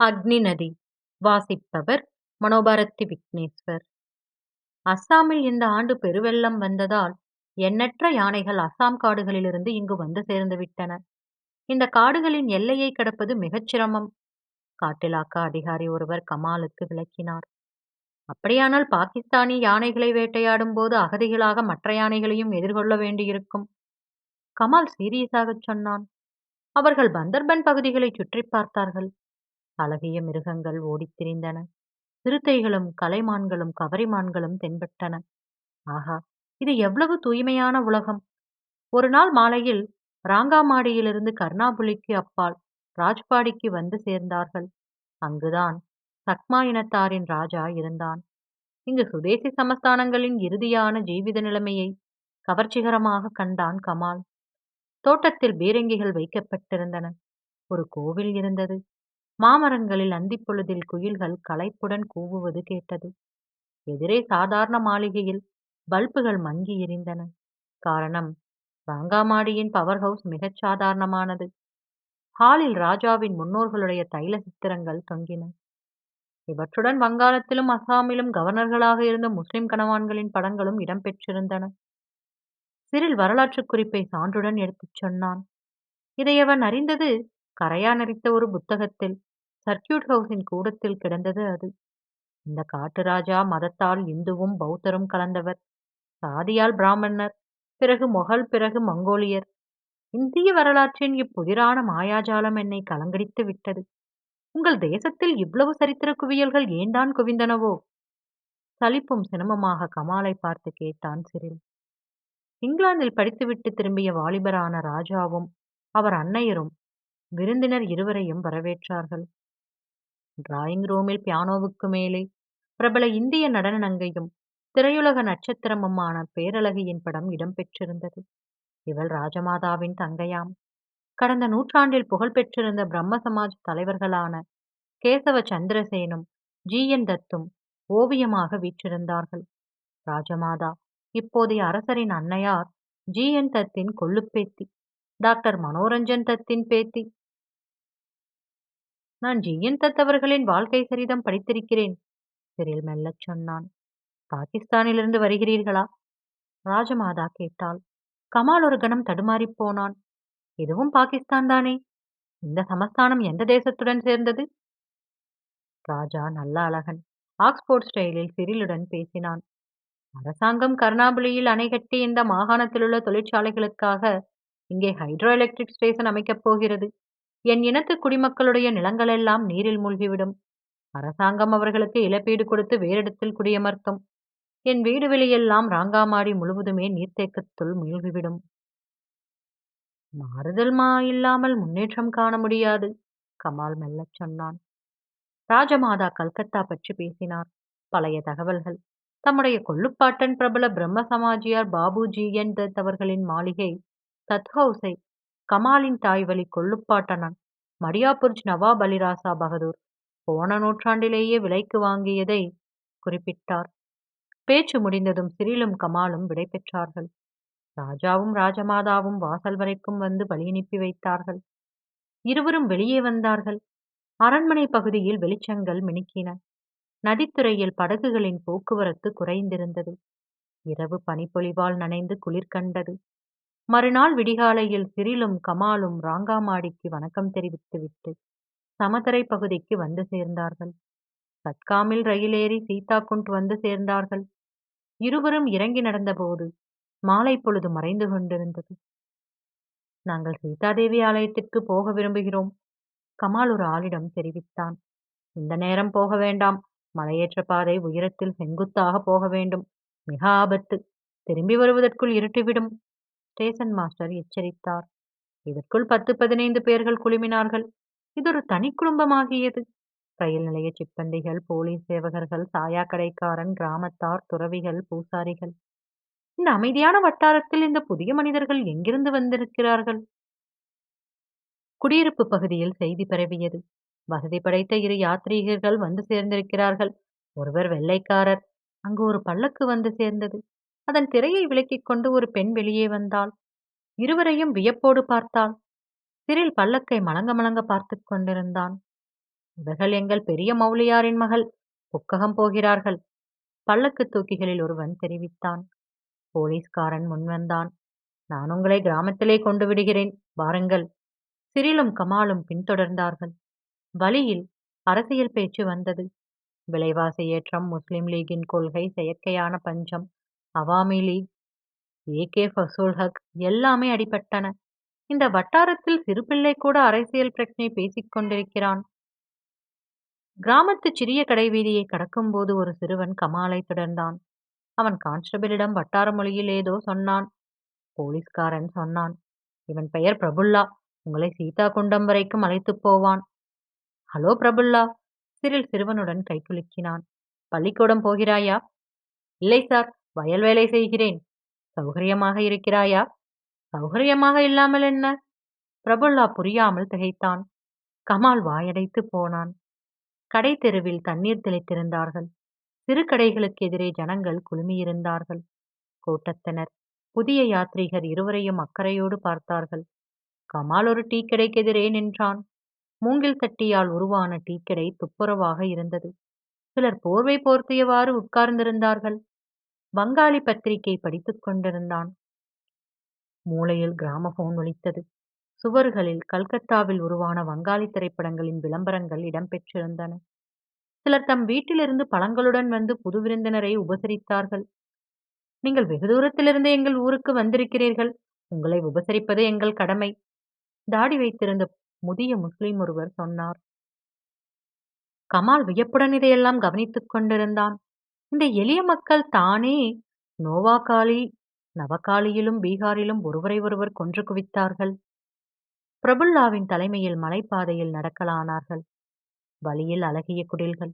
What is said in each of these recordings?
அக்னி நதி. வாசிப்பவர் மனோபாரதி விக்னேஸ்வர். அஸ்ஸாமில் இந்த ஆண்டு பெருவெள்ளம் வந்ததால் எண்ணற்ற யானைகள் அஸ்ஸாம் காடுகளிலிருந்து இங்கு வந்து சேர்ந்து விட்டன. இந்த காடுகளின் எல்லையை கடப்பது மிகச் சிரமம். காட்டிலாக்கா அதிகாரி ஒருவர் கமாலுக்கு விளக்கினார். அப்படியானால் பாகிஸ்தானி யானைகளை வேட்டையாடும் போது அகதிகளாக மற்ற யானைகளையும் எதிர்கொள்ள வேண்டியிருக்கும். கமால் சீரியஸாகச் சொன்னான். அவர்கள் பந்தர்பன் பகுதிகளை சுற்றி பார்த்தார்கள். அழகிய மிருகங்கள் ஓடித் திரிந்தன. சிறுத்தைகளும் கலைமான்களும் கவரிமான்களும் தென்பட்டன. ஆஹா இது எவ்வளவு தூய்மையான உலகம்! ஒரு நாள் மாலையில் ராங்காமாடியிலிருந்து கர்ணாபுலிக்கு அப்பால் ராஜ்பாடிக்கு வந்து சேர்ந்தார்கள். அங்குதான் சக்மா இனத்தாரின் ராஜா இருந்தான். இங்கு சுதேசி சமஸ்தானங்களின் இறுதியான ஜீவித நிலைமையை கவர்ச்சிகரமாக கண்டான் கமால். தோட்டத்தில் பீரங்கிகள் வைக்கப்பட்டிருந்தன. ஒரு கோவில் இருந்தது. மாமரங்களில் அந்திப்பொழுதில் குயில்கள் களைப்புடன் கூவுவது கேட்டது. எதிரே சாதாரண மாளிகையில் பல்புகள் மங்கி எரிந்தன. காரணம் ரங்காமாடியின் பவர் ஹவுஸ் மிகச் சாதாரணமானது. ஹாலில் ராஜாவின் முன்னோர்களுடைய தைல சித்திரங்கள் தொங்கின. இவற்றுடன் வங்காளத்திலும் அசாமிலும் கவர்னர்களாக இருந்த முஸ்லிம் கணவான்களின் படங்களும் இடம்பெற்றிருந்தன சிறில் வரலாற்று குறிப்பை சான்றுடன் எடுத்துச் சொன்னான். இதை அவன் அறிந்தது கரையா நரித்த ஒரு புத்தகத்தில். சர்க்கியூட் ஹவுஸின் கூடத்தில் கிடந்தது அது. இந்த காட்டு ராஜா மதத்தால் இந்துவும் பௌத்தரும் கலந்தவர். சாதியால் பிராமணர் பிறகு மொகல் பிறகு மங்கோலியர். இந்திய வரலாற்றின் இப்புதிரான மாயாஜாலம் என்னை கலங்கடித்து விட்டது. உங்கள் தேசத்தில் இவ்வளவு சரித்திர குவியல்கள் ஏன்தான் குவிந்தனவோ? சலிப்பும் சினமமாக கமாலை பார்த்து கேட்டான் சிறில். இங்கிலாந்தில் படித்துவிட்டு திரும்பிய வாலிபரான ராஜாவும் அவர் அன்னையரும் விருந்தினர் இருவரையும் வரவேற்றார்கள். டிராயிங் ரூமில் பியானோவுக்கு மேலே பிரபல இந்திய நடன நங்கையும் திரையுலக நட்சத்திரமுமான பேரழகியின் படம் இடம்பெற்றிருந்தது இவள் ராஜமாதாவின் தங்கையாம். கடந்த நூற்றாண்டில் புகழ்பெற்றிருந்த பிரம்ம சமாஜ் தலைவர்களான கேசவ சந்திரசேனும் ஜி. என். தத்தும் ஓவியமாக வீற்றிருந்தார்கள். ராஜமாதா இப்போதைய அரசரின் அன்னையார் ஜி. என். தத்தின் கொள்ளுப்பேத்தி டாக்டர் மனோரஞ்சன் தத்தின் பேத்தி நான் ஜி என் தத் அவர்களின் வாழ்க்கை சரிதம் படித்திருக்கிறேன் சிறில் மெல்லச் சொன்னான். பாகிஸ்தானிலிருந்து வருகிறீர்களா? ராஜமாதா கேட்டாள். கமால் ஒரு கணம் தடுமாறிப் போனான். இதுவும் பாகிஸ்தான் தானே? இந்த சமஸ்தானம் எந்த தேசத்துடன் சேர்ந்தது? ராஜா நல்ல அழகன். ஆக்ஸ்போர்ட் ஸ்டைலில் சிறிலுடன் பேசினான். அரசாங்கம் கர்ணாபுலியில் அணை கட்டி இந்த மாகாணத்திலுள்ள தொழிற்சாலைகளுக்காக இங்கே ஹைட்ரோ எலக்ட்ரிக் ஸ்டேஷன் அமைக்கப் போகிறது. என் இனத்து குடிமக்களுடைய நிலங்களெல்லாம் நீரில் மூழ்கிவிடும். அரசாங்கம் அவர்களுக்கு இழப்பீடு கொடுத்து வேறிடத்தில் குடியமர்த்தும். என் வீடு வெளியெல்லாம் ராங்காமாடி முழுவதுமே நீர்த்தேக்கத்துள் மூழ்கிவிடும். மாறுதல் மா இல்லாமல் முன்னேற்றம் காண முடியாது கமால் மெல்லச் சொன்னான். ராஜமாதா கல்கத்தா பற்றி பேசினார். பழைய தகவல்கள். தம்முடைய கொள்ளுப்பாட்டன் பிரபல பிரம்ம சமாஜியார் பாபுஜி என் தத் அவர்களின் மாளிகை தத் ஹவுஸை கமாலின் தாய் வழி கொள்ளுப்பாட்டனன் மரியாபுர்ஜ் நவாப் அலிராசா பகதூர் போன நூற்றாண்டிலேயே விலைக்கு வாங்கியதை குறிப்பிட்டார். பேச்சு முடிந்ததும் சிறிலும் கமாலும் விடை பெற்றார்கள். ராஜாவும் ராஜமாதாவும் வாசல் வரைக்கும் வந்து வழியனுப்பி வைத்தார்கள். இருவரும் வெளியே வந்தார்கள். அரண்மனை பகுதியில் வெளிச்சங்கள் மினுக்கின. நதித்துறையில் படகுகளின் போக்குவரத்து குறைந்திருந்தது. இரவு பனிப்பொழிவால் நனைந்து குளிர் கண்டது. மறுநாள் விடிகாலையில் சிறிலும் கமாலும் ராங்காமாடிக்கு வணக்கம் தெரிவித்துவிட்டு சமதரை பகுதிக்கு வந்து சேர்ந்தார்கள். சத்காமில் ரயிலேறி சீதாகுண்ட் வந்து சேர்ந்தார்கள். இருவரும் இறங்கி நடந்தபோது மாலை பொழுது மறைந்து கொண்டிருந்தது. நாங்கள் சீதாதேவி ஆலயத்திற்கு போக விரும்புகிறோம் கமால் ஒரு ஆளிடம் தெரிவித்தான். இந்த நேரம் போக வேண்டாம். மலையேற்ற பாதை உயரத்தில் செங்குத்தாக போக வேண்டும். மிக ஆபத்து. திரும்பி வருவதற்குள் இருட்டிவிடும். ஸ்டேஷன் மாஸ்டர் எச்சரித்தார். இதற்குள் பத்து பதினைந்து பேர்கள் குழுமினார்கள். இது ஒரு தனி குடும்பமாகியது. ரயில் நிலைய சிப்பந்திகள் போலீஸ் சேவகர்கள் சாயா கடைக்காரன் கிராமத்தார் துறவிகள் பூசாரிகள். இந்த அமைதியான வட்டாரத்தில் இந்த புதிய மனிதர்கள் எங்கிருந்து வந்திருக்கிறார்கள்? குடியிருப்பு பகுதியில் செய்தி பரவியது. வசதி படைத்த இரு யாத்ரீகர்கள் வந்து சேர்ந்திருக்கிறார்கள். ஒருவர் வெள்ளைக்காரர். அங்கு ஒரு பல்லக்கு வந்து சேர்ந்தது. அதன் திரையை விலக்கிக் கொண்டு ஒரு பெண் வெளியே வந்தாள். இருவரையும் வியப்போடு பார்த்தாள். சிறில் பல்லக்கை மலங்க மலங்க பார்த்து கொண்டிருந்தான். இவர்கள் எங்கள் பெரிய மௌலியாரின் மகள். புக்ககம் போகிறார்கள். பல்லக்கு தூக்கிகளில் ஒருவன் தெரிவித்தான். போலீஸ்காரன் முன்வந்தான் நான் உங்களை கிராமத்திலே கொண்டு விடுகிறேன். வாருங்கள். சிறிலும் கமாலும் பின்தொடர்ந்தார்கள். வழியில் அரசியல் பேச்சு வந்தது. விலைவாசி ஏற்றம் முஸ்லிம் லீகின் கொள்கை செயற்கையான பஞ்சம் Awami League A K Fazlul Huq எல்லாமே அடிபட்டன. இந்த வட்டாரத்தில் சிறுபிள்ளை கூட அரசியல் பிரச்சனை பேசிக் கொண்டிருக்கிறான். கிராமத்து சிறிய கடைவீதியை கடக்கும்போது ஒரு சிறுவன் கமாலை தொடர்ந்தான். அவன் கான்ஸ்டபிளிடம் வட்டார மொழியில் ஏதோ சொன்னான். போலீஸ்காரன் சொன்னான் இவன் பெயர் பிரபுல்லா. உங்களை சீதா குண்டம் வரைக்கும் அழைத்துப் போவான். ஹலோ பிரபுல்லா சிறில் சிறுவனுடன் கைக்குலுக்கினான் பள்ளிக்கூடம் போகிறாயா? இல்லை சார். வயல் வேலை செய்கிறேன். சௌகரியமாக இருக்கிறாயா? சௌகரியமாக இல்லாமல் என்ன? பிரபுல்லா புரியாமல் திகைத்தான். கமால் வாயடைத்து போனான். கடை தெருவில் தண்ணீர் தெளித்திருந்தார்கள். சிறு கடைகளுக்கு எதிரே ஜனங்கள் குழுமியிருந்தார்கள் கூட்டத்தினர் புதிய யாத்ரீகர் இருவரையும் அக்கறையோடு பார்த்தார்கள். கமால் ஒரு டீ கடைக்கு எதிரே நின்றான். மூங்கில் தட்டியால் உருவான டீக்கடை துப்புரவாக இருந்தது. சிலர் போர்வை போர்த்தியவாறு உட்கார்ந்திருந்தார்கள். வங்காளி பத்திரிகை படித்துக் கொண்டிருந்தான். மூளையில் கிராமபோன் ஒலித்தது. சுவர்களில் கல்கத்தாவில் உருவான வங்காளி திரைப்படங்களின் விளம்பரங்கள் இடம்பெற்றிருந்தன. சிலர் தம் வீட்டிலிருந்து பழங்களுடன் வந்து புது விருந்தினரை உபசரித்தார்கள். நீங்கள் வெகு தூரத்திலிருந்து எங்கள் ஊருக்கு வந்திருக்கிறீர்கள். உங்களை உபசரிப்பது எங்கள் கடமை. தாடி வைத்திருந்த முதிய முஸ்லிம் ஒருவர் சொன்னார். கமால் வியப்புடன் இதையெல்லாம் கவனித்துக் கொண்டிருந்தான். இந்த எளிய மக்கள் தானே நோவாகாலி நவகாலியிலும் பீகாரிலும் ஒருவரை ஒருவர் கொன்று குவித்தார்கள். பிரபுல்லாவின் தலைமையில் மலைப்பாதையில் நடக்கலானார்கள். வழியில் அழகிய குடில்கள்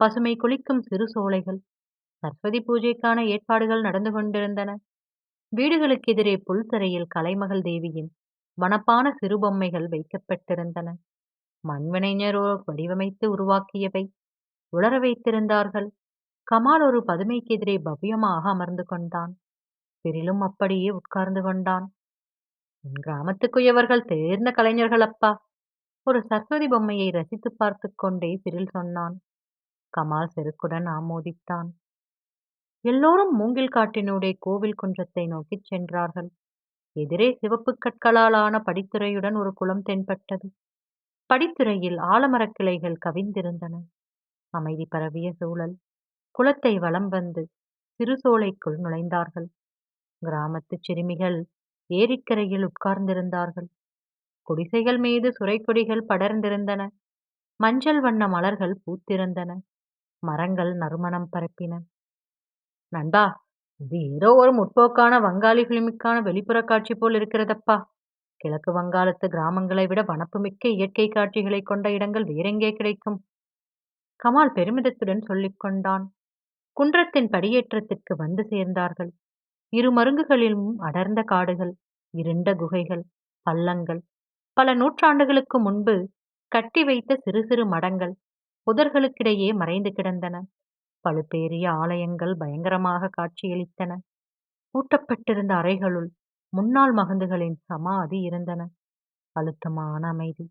பசுமை குளிக்கும் சிறு சோலைகள் சரஸ்வதி பூஜைக்கான ஏற்பாடுகள் நடந்து கொண்டிருந்தன. வீடுகளுக்கு எதிரே புல்தரையில் கலைமகள் தேவியின் வனப்பான சிறுபொம்மைகள் வைக்கப்பட்டிருந்தன. மண்வினைஞரோ வடிவமைத்து உருவாக்கியவை உலர வைத்திருந்தார்கள். கமால் ஒரு பதுமைக்கு எதிரே பவ்யமாக அமர்ந்து கொண்டான். பிரிலும் அப்படியே உட்கார்ந்து கொண்டான். உன் கிராமத்துக்குயவர்கள் தேர்ந்த கலைஞர்கள் அப்பா ஒரு சரஸ்வதி பொம்மையை ரசித்து பார்த்து கொண்டே பிரில் சொன்னான். கமால் செருக்குடன் ஆமோதித்தான். எல்லோரும் மூங்கில் காட்டினுடைய கோவில் குன்றத்தை நோக்கிச் சென்றார்கள். எதிரே சிவப்பு கற்களாலான ஆன படித்துறையுடன் ஒரு குளம் தென்பட்டது. படித்துறையில் ஆலமரக் கிளைகள் கவிந்திருந்தன அமைதி பரவிய சூழல். குளத்தை வலம் வந்து சிறுசோலைக்குள் நுழைந்தார்கள். கிராமத்துச் சிறுமிகள் ஏரிக்கரையில் உட்கார்ந்திருந்தார்கள். குடிசைகள் மீது சுரைக்கொடிகள் படர்ந்திருந்தன. மஞ்சள் வண்ண மலர்கள் பூத்திருந்தன. மரங்கள் நறுமணம் பரப்பின. நண்பா இது ஏதோ ஒரு முற்போக்கான வங்காளி பிலிமுக்கான வெளிப்புற காட்சி போல் இருக்கிறதப்பா. கிழக்கு வங்காளத்து கிராமங்களை விட வனப்புமிக்க இயற்கை காட்சிகளை கொண்ட இடங்கள் வேறெங்கே கிடைக்கும்? கமால் பெருமிதத்துடன் சொல்லிக்கொண்டான் குன்றத்தின் படியேற்றத்திற்கு வந்து சேர்ந்தார்கள். இரு மருங்குகளிலும் அடர்ந்த காடுகள் இருண்ட குகைகள் பள்ளங்கள். பல நூற்றாண்டுகளுக்கு முன்பு கட்டி வைத்த சிறு சிறு மடங்கள் புதர்களுக்கிடையே மறைந்து கிடந்தன. பழுப்பேறிய ஆலயங்கள் பயங்கரமாக காட்சியளித்தன. பூட்டப்பட்டிருந்த அறைகளுள் முன்னாள் மகந்துகளின் சமாதி இருந்தன. அழுத்தமான அமைதி.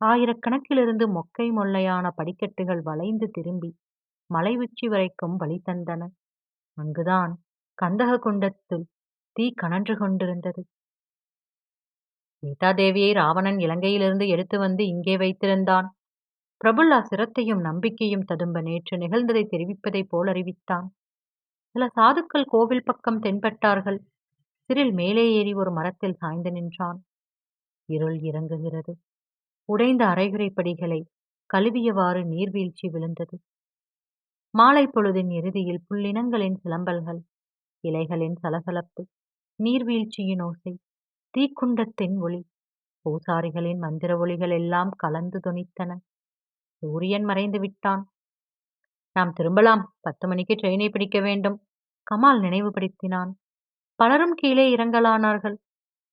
ஆயிரக்கணக்கிலிருந்து மொக்கை மொல்லையான படிக்கட்டுகள் வளைந்து திரும்பி மலை உச்சி வரைக்கும் வழி தந்தன. அங்குதான் கந்தக குண்டத்தில் தீ கனன்று கொண்டிருந்தது. சீதாதேவியை ராவணன் இலங்கையிலிருந்து எடுத்து வந்து இங்கே வைத்திருந்தான். பிரபுல்லா சிரத்தையும் நம்பிக்கையும் ததும்ப நேற்று நிகழ்ந்ததை தெரிவிப்பதைப் போல் அறிவித்தான். சில சாதுக்கள் கோவில் பக்கம் தென்பட்டார்கள். சிறில் மேலே ஏறி ஒரு மரத்தில் சாய்ந்து நின்றான். இருள் இறங்குகிறது. உடைந்த அரைகுறை படிகளை கழுவியவாறு நீர்வீழ்ச்சி விழுந்தது. மாலை பொழுதின் இறுதியில் புல்லினங்களின் சிலம்பல்கள் இலைகளின் சலசலப்பு நீர்வீழ்ச்சியின் ஓசை தீக்குண்டத்தின் ஒளி பூசாரிகளின் மந்திர ஒளிகள் எல்லாம் கலந்து தொனித்தன. சூரியன் மறைந்து விட்டான். நாம் திரும்பலாம். பத்து மணிக்கு ட்ரெயினை பிடிக்க வேண்டும். கமால் நினைவுபடுத்தினான். பலரும் கீழே இறங்கலானார்கள்.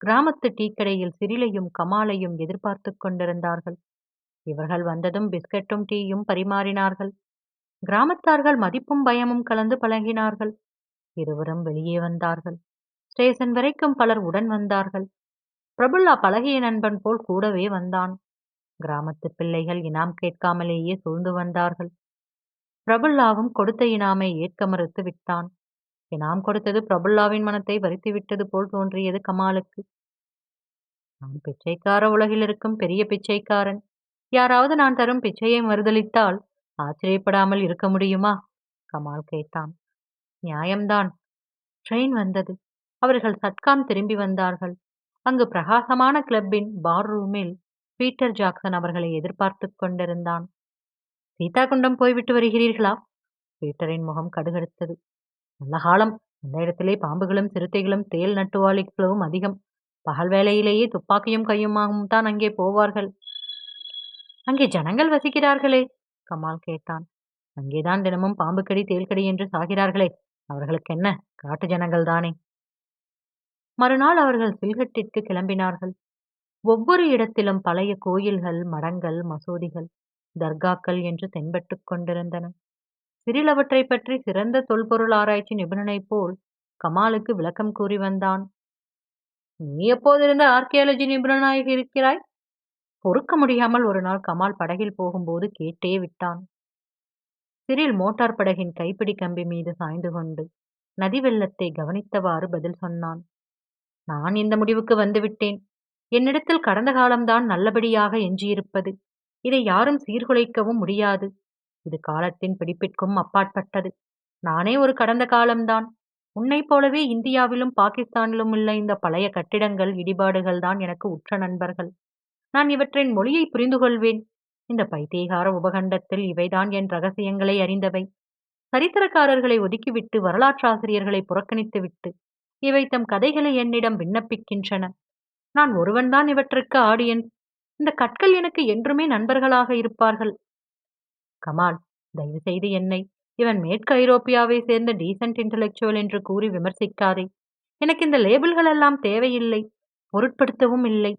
கிராமத்து டீக்கடையில் சிறிலையும் கமாலையும் எதிர்பார்த்து கொண்டிருந்தார்கள். இவர்கள் வந்ததும் பிஸ்கட்டும் டீயும் பரிமாறினார்கள். கிராமத்தார்கள் மதிப்பும் பயமும் கலந்து பழகினார்கள். இருவரும் வெளியே வந்தார்கள். ஸ்டேஷன் வரைக்கும் பலர் உடன் வந்தார்கள். பிரபுல்லா பழகிய நண்பன் போல் கூடவே வந்தான். கிராமத்து பிள்ளைகள் இனாம் கேட்காமலேயே சூழ்ந்து வந்தார்கள். பிரபுல்லாவும் கொடுத்த இனாமை ஏற்க மறுத்து விட்டான். இனாம் கொடுத்தது பிரபுல்லாவின் மனத்தை வரித்து விட்டது போல் தோன்றியது கமாலுக்கு. நான் பிச்சைக்கார உலகில் இருக்கும் பெரிய பிச்சைக்காரன். யாராவது நான் தரும் பிச்சையை மறுதளித்தால் ஆச்சரியப்படாமல் இருக்க முடியுமா? கமால் கேட்டான். நியாயம்தான். ட்ரெயின் வந்தது. அவர்கள் சட்காம் திரும்பி வந்தார்கள். அங்கு பிரகாசமான கிளப்பின் பார் ரூமில் பீட்டர் ஜாக்சன் அவர்களை எதிர்பார்த்துக் கொண்டிருந்தான். சீதா குண்டம் போய்விட்டு வருகிறீர்களா? பீட்டரின் முகம் கடுகடுத்தது. நல்ல காலம். அந்த இடத்திலே பாம்புகளும் சிறுத்தைகளும் தேல் நட்டுவாளிகளும் அதிகம். பகல் வேளையிலேயே துப்பாக்கியும் கையுமாகவும் தான் அங்கே போவார்கள். அங்கே ஜனங்கள் வசிக்கிறார்களே! கமால் கேட்டான். அங்கேதான் தினமும் பாம்புக்கடி தேல்கடி என்று சாகிறார்களே. அவர்களுக்கு என்ன? காட்டு ஜனங்கள் தானே. மறுநாள் அவர்கள் சில்கட்டிற்கு கிளம்பினார்கள். ஒவ்வொரு இடத்திலும் பழைய கோயில்கள் மடங்கள் மசூதிகள் தர்காக்கள் என்று தென்பட்டுக் கொண்டிருந்தன. சிறிலவற்றை பற்றி சிறந்த தொல்பொருள் ஆராய்ச்சி நிபுணனைப் போல் கமாலுக்கு விளக்கம் கூறி வந்தான். நீ எப்போதிருந்த ஆர்கியாலஜி நிபுணனாக இருக்கிறாய்? பொறுக்க முடியாமல் ஒரு நாள் கமால் படகில் போகும்போது கேட்டே விட்டான். சிறில் மோட்டார் படகின் கைப்பிடி கம்பி மீது சாய்ந்து கொண்டு நதி வெள்ளத்தை கவனித்தவாறு பதில் சொன்னான். நான் இந்த முடிவுக்கு வந்துவிட்டேன் என்னிடத்தில் கடந்த காலம்தான் நல்லபடியாக எஞ்சியிருப்பது. இதை யாரும் சீர்குலைக்கவும் முடியாது. இது காலத்தின் பிடிப்பிற்கும் அப்பாற்பட்டது. நானே ஒரு கடந்த காலம்தான். உன்னைப் போலவே இந்தியாவிலும் பாகிஸ்தானிலும் உள்ள இந்த பழைய கட்டிடங்கள் இடிபாடுகள் தான் எனக்கு உற்ற நண்பர்கள். நான் இவற்றின் மொழியை புரிந்து கொள்வேன் இந்த பைத்தியகார உபகண்டத்தில் இவைதான் என் ரகசியங்களை அறிந்தவை. சரித்திரக்காரர்களை ஒதுக்கிவிட்டு வரலாற்றாசிரியர்களை புறக்கணித்துவிட்டு இவை தம் கதைகளை என்னிடம் விண்ணப்பிக்கின்றன. நான் ஒருவன்தான் இவற்றுக்கு ஆடியன். இந்த கற்கள் எனக்கு என்றுமே நண்பர்களாக இருப்பார்கள். கமால் தயவு செய்து என்னை இவன் மேற்கு ஐரோப்பியாவை சேர்ந்த டீசன்ட் இன்டலெக்சுவல் என்று கூறி விமர்சிக்காதே. எனக்கு இந்த லேபிள்கள் எல்லாம் தேவையில்லை பொருட்படுத்தவும் இல்லை.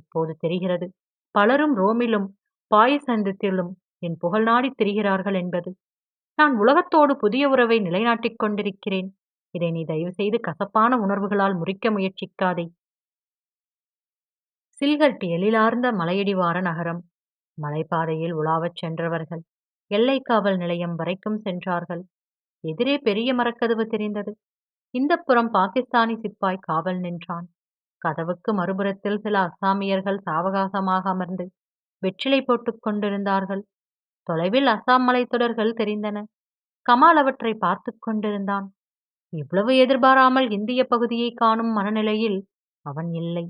இப்போது தெரிகிறது. பலரும் ரோமிலும் பாயசந்தத்திலும் என் புகழ் நாடி திரிகிறார்கள் என்பது. நான் உலகத்தோடு புதிய உறவை நிலைநாட்டிக் கொண்டிருக்கிறேன். இதை நீ தயவு செய்து கசப்பான உணர்வுகளால் முறிக்க முயற்சிக்காதே. சில்கட் எழிலார்ந்த மலையடிவார நகரம். மலைப்பாதையில் உலாவச் சென்றவர்கள். எல்லை காவல் நிலையம் வரைக்கும் சென்றார்கள். எதிரே பெரிய மரக்கதவு தெரிந்தது. இந்த புறம் பாகிஸ்தானி சிப்பாய் காவல் நின்றான். கதவுக்கு மறுபுறத்தில் சில அசாமியர்கள் சாவகாசமாக அமர்ந்து வெற்றிலை போட்டுக் கொண்டிருந்தார்கள். தொலைவில் அசாம் மலைத்தொடர்கள் தெரிந்தன. கமால் அவற்றை பார்த்து கொண்டிருந்தான். இவ்வளவு எதிர்பாராமல் இந்திய பகுதியை காணும் மனநிலையில் அவன் இல்லை.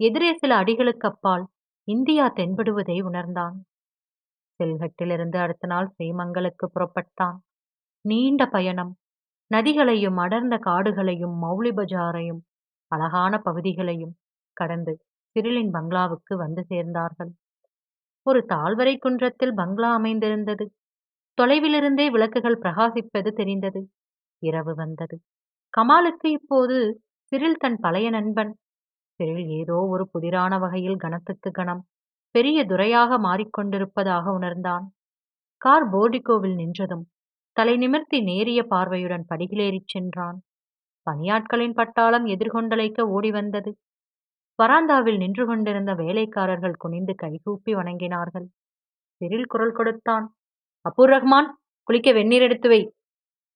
எதிரே சில அடிகளுக்கு அப்பால் இந்தியா தென்படுவதை உணர்ந்தான். செல்கட்டிலிருந்து அடுத்த நாள் ஸ்ரீமங்கலுக்கு புறப்பட்டான். நீண்ட பயணம். நதிகளையும் அடர்ந்த காடுகளையும் மௌலி பஜாரையும் அழகான பகுதிகளையும் கடந்து சிறிலின் பங்களாவுக்கு வந்து சேர்ந்தார்கள். ஒரு தாழ்வரை குன்றத்தில் பங்களா அமைந்திருந்தது. தொலைவிலிருந்தே விளக்குகள் பிரகாசிப்பது தெரிந்தது. இரவு வந்தது. கமாலுக்கு இப்போது சிறில் தன் பழைய நண்பன். சிறில் ஏதோ ஒரு புதிரான வகையில் கணத்துக்கு கணம். பெரிய துரையாக மாறிக்கொண்டிருப்பதாக உணர்ந்தான். கார் போர்டிகோவில் நின்றதும் தலை நிமிர்த்தி நேரிய பார்வையுடன் படிகளேறிச் சென்றான். பணியாட்களின் பட்டாளம் எதிர்கொண்டலைக்க ஓடி வந்தது வராந்தாவில் நின்று கொண்டிருந்த வேலைக்காரர்கள் குனிந்து கைகூப்பி வணங்கினார்கள். சிறில் குரல் கொடுத்தான் அபூர் ரஹ்மான் குளிக்க வெந்நீர் எடுத்து வை.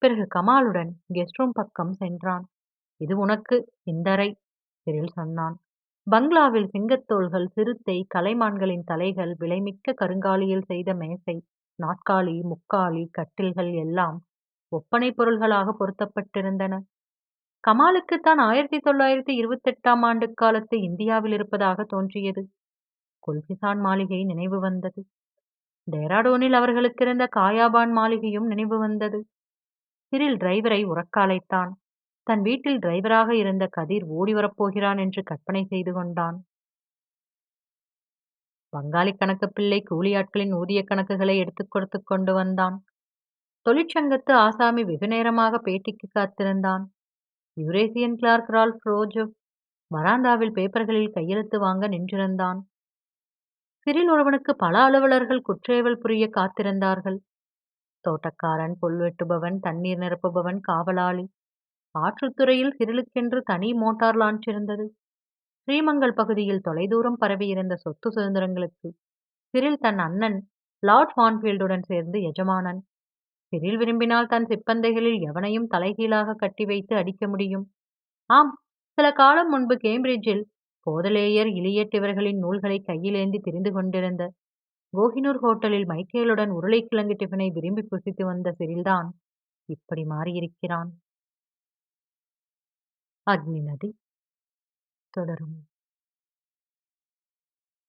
பிறகு கமாலுடன் கெஸ்ட் ரூம் பக்கம் சென்றான். இது உனக்கு இந்தரை சிறில் சொன்னான். பங்களாவில் சிங்கத்தோள்கள் சிறுத்தை கலைமான்களின் தலைகள் விலைமிக்க கருங்காலியில் செய்த மேசை நாற்காலி முக்காலி கட்டில்கள் எல்லாம் ஒப்பனை பொருள்களாக பொருத்தப்பட்டிருந்தன. கமாலுக்குத்தான் ஆயிரத்தி தொள்ளாயிரத்தி இருபத்தெட்டாம் ஆண்டு காலத்து இந்தியாவில் இருப்பதாக தோன்றியது. குல்பிசான் மாளிகை நினைவு வந்தது. டேராடோனில் அவர்களுக்கு இருந்த காயாபான் மாளிகையும் நினைவு வந்தது. சிறில் டிரைவரை உறக்க அழைத்தான். தன் வீட்டில் டிரைவராக இருந்த கதிர் ஓடி வரப்போகிறான் என்று கற்பனை செய்து கொண்டான். வங்காளி கணக்கு பிள்ளை கூலியாட்களின் ஊதிய கணக்குகளை எடுத்துக் கொடுத்து கொண்டு வந்தான். தொழிற்சங்கத்து ஆசாமி வெகு நேரமாக பேட்டிக்கு காத்திருந்தான். யூரேசியன் கிளார்க் ரால்ஃப் ரோஜப் வராந்தாவில் பேப்பர்களில் கையெழுத்து வாங்க நின்றிருந்தான். சிறில் ஒருவனுக்கு பல அலுவலர்கள் குற்றேவல் புரிய காத்திருந்தார்கள். தோட்டக்காரன் புல் வெட்டுபவன் தண்ணீர் நிரப்புபவன் காவலாளி. ஆற்றுத்துறையில் சிறிலுக்கென்று தனி மோட்டார் லான்ச் இருந்தது. ஸ்ரீமங்கல் பகுதியில் தொலைதூரம் பரவியிருந்த சொத்து சுதந்திரங்களுக்கு சிரில் தன் அண்ணன் லார்ட் ஃபான்ஃபீல்டுடன் சேர்ந்து எஜமானன். சிறில் விரும்பினால் தன் சிப்பந்தைகளில் எவனையும் தலைகீழாக கட்டி வைத்து அடிக்க முடியும். ஆம், சில காலம் முன்பு கேம்பிரிட்ஜில் போதலேயர், இலியட் இவர்களின் நூல்களை கையிலேந்தி திரிந்து கொண்டிருந்த கோஹினூர் ஹோட்டலில் மைக்கேலுடன் உருளைக்கிழங்கு டிஃபனை விரும்பி புசித்து வந்த சிரில்தான் இப்படி மாறியிருக்கிறான். அக்னி நதி தொடரும்.